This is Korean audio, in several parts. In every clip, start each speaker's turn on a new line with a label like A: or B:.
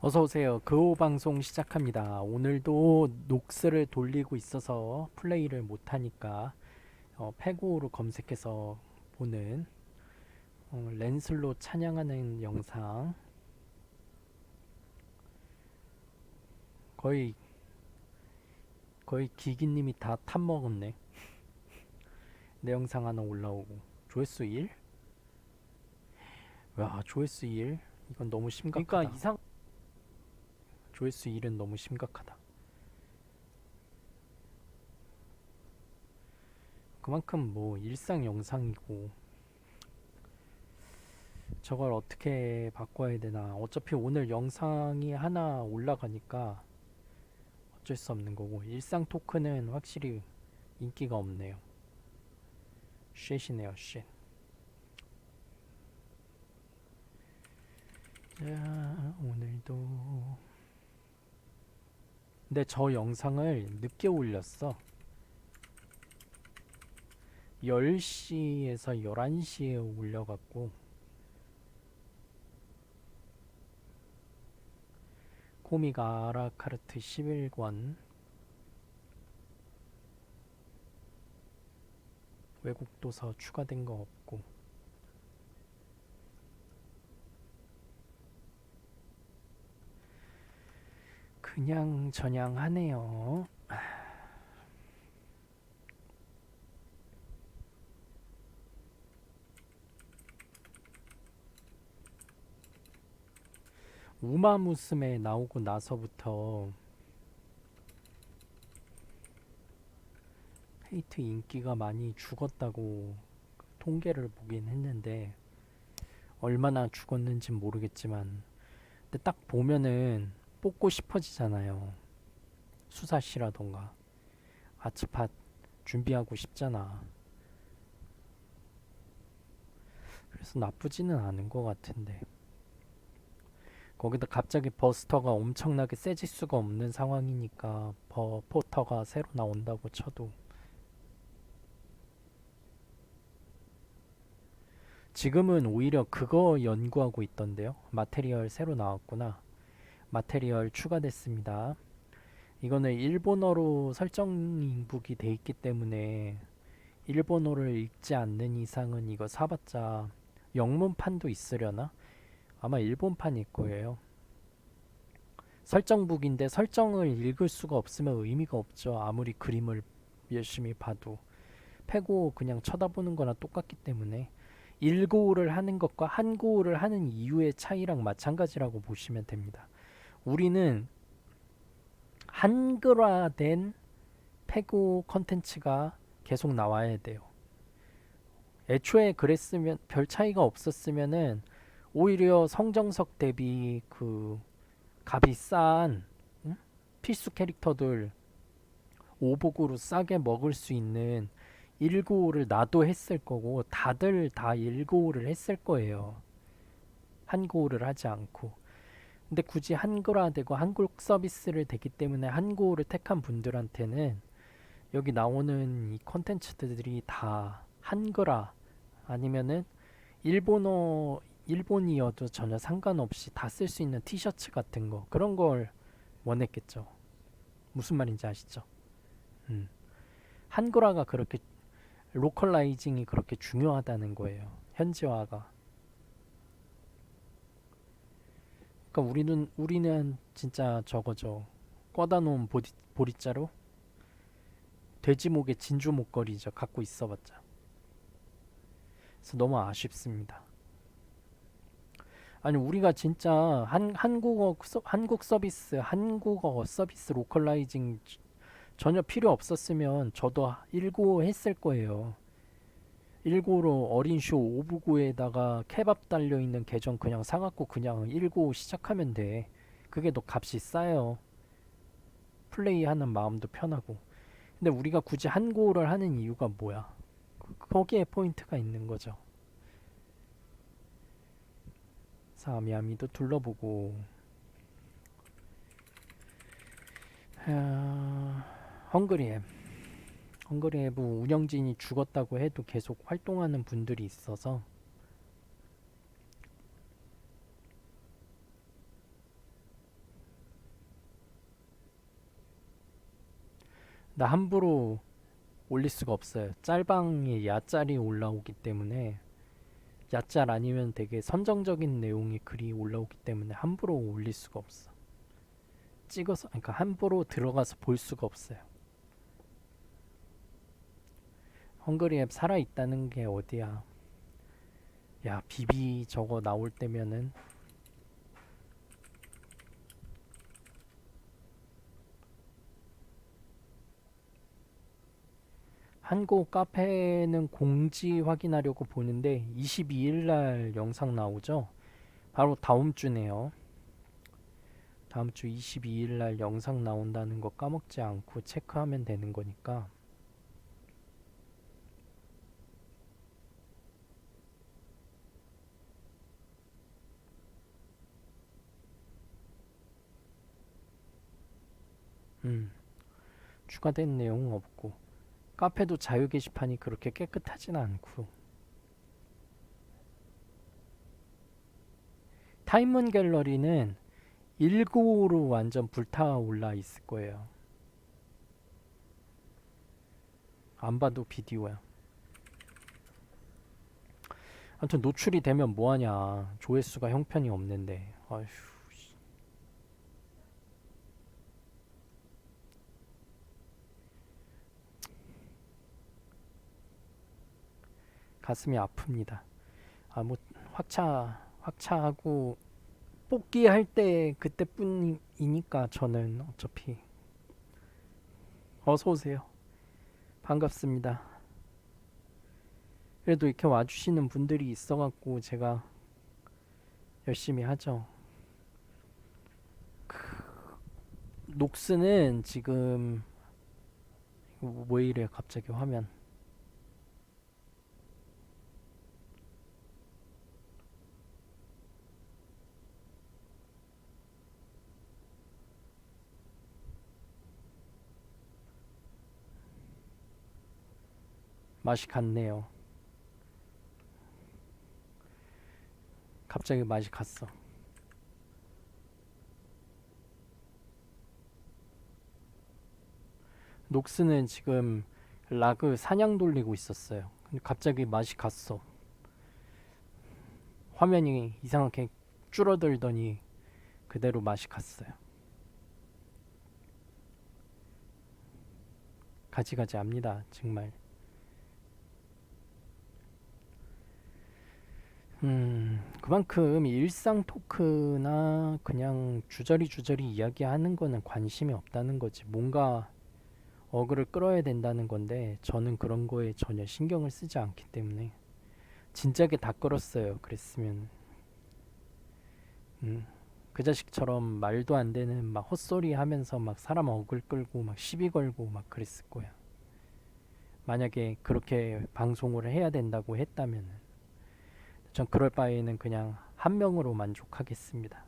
A: 어서 오세요. 그호 방송 시작합니다. 오늘도 녹스를 돌리고 있어서 플레이를 못 하니까 어, 패고로 검색해서 보는 어, 랜슬로 찬양하는 영상 거의 거의 기기님이 다 탑 먹었네. 내 영상 하나 올라오고 조회수 1? 와 조회수 1? 이건 너무 심각하다. 그러니까 이상 조회수 1은 너무 심각하다. 그만큼 뭐 일상 영상이고 저걸 어떻게 바꿔야 되나 어차피 오늘 영상이 하나 올라가니까 어쩔 수 없는 거고 일상 토크는 확실히 인기가 없네요. 쉣이네요, 쉣. 자, 오늘도 근데 저 영상을 늦게 올렸어. 10시에서 11시에 올려갖고 코믹 아라카르트 11권 외국 도서 추가된 거 없고 그냥 전향하네요. 우마무스메 나오고 나서부터 헤이트 인기가 많이 죽었다고 통계를 보긴 했는데 얼마나 죽었는지 모르겠지만 근데 딱 보면은 뽑고 싶어지잖아요. 수사시라던가 아츠팟 준비하고 싶잖아. 그래서 나쁘지는 않은 것 같은데. 거기다 갑자기 버스터가 엄청나게 세질 수가 없는 상황이니까 버 포터가 새로 나온다고 쳐도 지금은 오히려 그거 연구하고 있던데요. 마테리얼 새로 나왔구나. 마테리얼 추가됐습니다. 이거는 일본어로 설정 인북이 돼 있기 때문에 일본어를 읽지 않는 이상은 이거 사봤자 영문판도 있으려나? 아마 일본판일 거예요. 설정북인데 설정을 읽을 수가 없으면 의미가 없죠. 아무리 그림을 열심히 봐도. 패고 그냥 쳐다보는 거나 똑같기 때문에 일고를 하는 것과 한고를 하는 이유의 차이랑 마찬가지라고 보시면 됩니다. 우리는 한글화된 패고 컨텐츠가 계속 나와야 돼요. 애초에 그랬으면 별 차이가 없었으면은 오히려 성정석 대비 그 값이 싼 응? 필수 캐릭터들 오복으로 싸게 먹을 수 있는 195를 나도 했을 거고 다들 다 195를 했을 거예요. 한고를 하지 않고. 근데 굳이 한글화되고 한국 서비스를 되기 때문에 한국어를 택한 분들한테는 여기 나오는 이 컨텐츠들이 다 한글화 아니면은 일본어 일본이어도 전혀 상관없이 다 쓸 수 있는 티셔츠 같은 거 그런 걸 원했겠죠. 무슨 말인지 아시죠? 음. 한글화가 그렇게 로컬라이징이 그렇게 중요하다는 거예요. 현지화가. 그러니까 우리는 우리는 진짜 저거죠. 꿔다 놓은 보디, 보리자루 돼지 목에 진주 목걸이죠. 갖고 있어봤자. 그래서 너무 아쉽습니다. 아니 우리가 진짜 한 한국어 서, 한국 서비스 한국어 서비스 로컬라이징 전혀 필요 없었으면 저도 1고 했을 거예요. 1고로 어린 쇼 오브고에다가 케밥 달려 있는 계정 그냥 사갖고 그냥 1고 시작하면 돼. 그게 더 값이 싸요. 플레이하는 마음도 편하고. 근데 우리가 굳이 한고를 하는 이유가 뭐야? 거기에 포인트가 있는 거죠. 사미아미도 둘러보고. 아, 헝그리앱. 헝그리앱 뭐 운영진이 죽었다고 해도 계속 활동하는 분들이 있어서 나 함부로 올릴 수가 없어요. 짤방에 야짤이 올라오기 때문에 야짤 아니면 되게 선정적인 내용의 글이 올라오기 때문에 함부로 올릴 수가 없어. 찍어서 그러니까 함부로 들어가서 볼 수가 없어요. 헝그리 앱 살아 있다는 게 어디야? 야 비비 저거 나올 때면은 한국 카페는 공지 확인하려고 보는데 22일 날 영상 나오죠. 바로 다음 주네요. 다음 주 22일 날 영상 나온다는 거 까먹지 않고 체크하면 되는 거니까. 음. 추가된 내용 없고. 카페도 자유 게시판이 그렇게 깨끗하진 않고 타임문 갤러리는 195로 완전 불타올라 있을 거예요. 안 봐도 비디오야. 아무튼 노출이 되면 뭐하냐. 조회수가 형편이 없는데. 아휴. 가슴이 아픕니다. 아 뭐 확차 확차하고 뽑기 할 때 그때뿐이니까 저는 어차피 어서 오세요. 반갑습니다. 그래도 이렇게 와주시는 분들이 있어갖고 제가 열심히 하죠. 그 녹스는 지금 이거 왜 이래 갑자기 화면 맛이 갔네요. 갑자기 맛이 갔어. 녹스는 지금 라그 사냥 돌리고 있었어요. 근데 갑자기 맛이 갔어. 화면이 이상하게 줄어들더니 그대로 맛이 갔어요. 가지가지 합니다. 정말. 음, 그만큼 일상 토크나 그냥 주저리 주저리 이야기하는 거는 관심이 없다는 거지. 뭔가 어그를 끌어야 된다는 건데 저는 그런 거에 전혀 신경을 쓰지 않기 때문에 진작에 다 끌었어요. 그랬으면 음, 그 자식처럼 말도 안 되는 막 헛소리 하면서 막 사람 어글 끌고 막 시비 걸고 막 그랬을 거야. 만약에 그렇게 방송을 해야 된다고 했다면은 전 그럴 바에는 그냥 한 명으로 만족하겠습니다.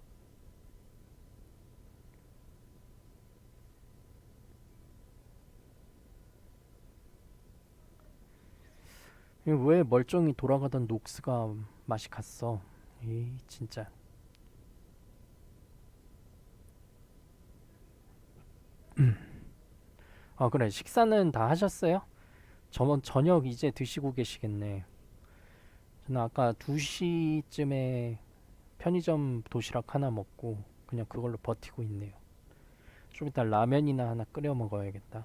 A: 이왜 멀쩡히 돌아가던 녹스가 맛이 갔어? 이 진짜. 아 그래 식사는 다 하셨어요? 저번 저녁 이제 드시고 계시겠네. 저는 아까 2시쯤에 편의점 도시락 하나 먹고 그냥 그걸로 버티고 있네요. 좀 이따 라면이나 하나 끓여 먹어야겠다.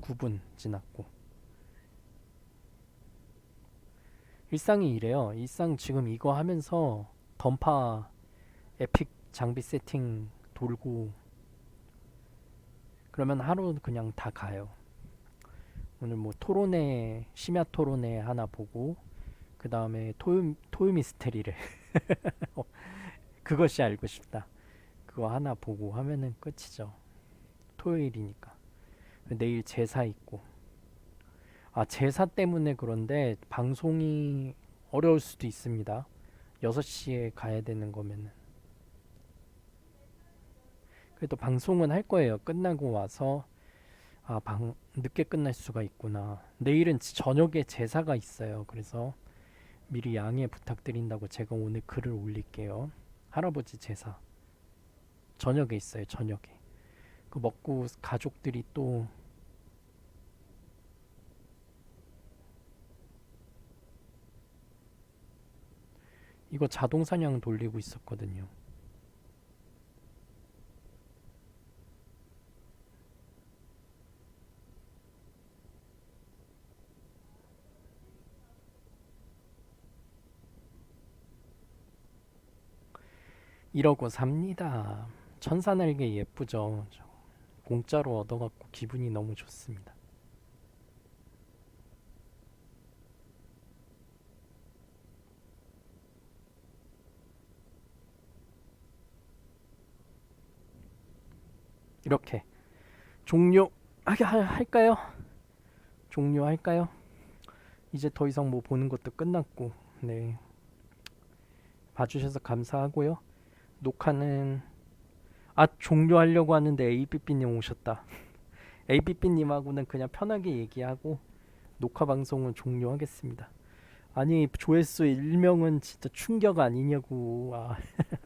A: 9분 지났고. 일상이 이래요. 일상 지금 이거 하면서 던파 에픽 장비 세팅 돌고 그러면 하루 그냥 다 가요. 오늘 뭐 토론회 심야 토론회 하나 보고 그 다음에 토요 토요 미스테리를 어, 그것이 알고 싶다. 그거 하나 보고 하면은 끝이죠. 토요일이니까. 내일 제사 있고. 아 제사 때문에 그런데 방송이 어려울 수도 있습니다. 6시에 가야 되는 거면은. 그래도 방송은 할 거예요. 끝나고 와서 아, 방 늦게 끝날 수가 있구나. 내일은 지- 저녁에 제사가 있어요. 그래서 미리 양해 부탁드린다고 제가 오늘 글을 올릴게요. 할아버지 제사. 저녁에 있어요. 저녁에. 그 먹고 가족들이 또 이거 자동 사냥 돌리고 있었거든요. 이러고 삽니다. 천사 날개 예쁘죠. 저 공짜로 얻어갖고 기분이 너무 좋습니다. 이렇게 종료 하- 하- 할까요? 종료할까요? 이제 더 이상 뭐 보는 것도 끝났고 네 봐주셔서 감사하고요. 녹화는 아 종료하려고 하는데 ABB님 오셨다. ABB님하고는 그냥 편하게 얘기하고 녹화 방송은 종료하겠습니다. 아니 조회수 1명은 진짜 충격 아니냐고. 아.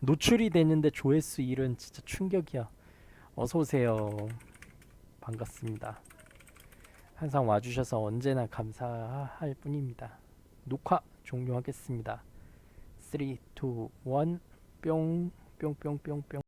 A: 노출이 되는데 조회수 1은 진짜 충격이야. 어서 오세요. 반갑습니다. 항상 와주셔서 언제나 감사할 뿐입니다. 녹화 종료하겠습니다. 3, 2, 1, 뿅, 뿅, 뿅, 뿅, 뿅.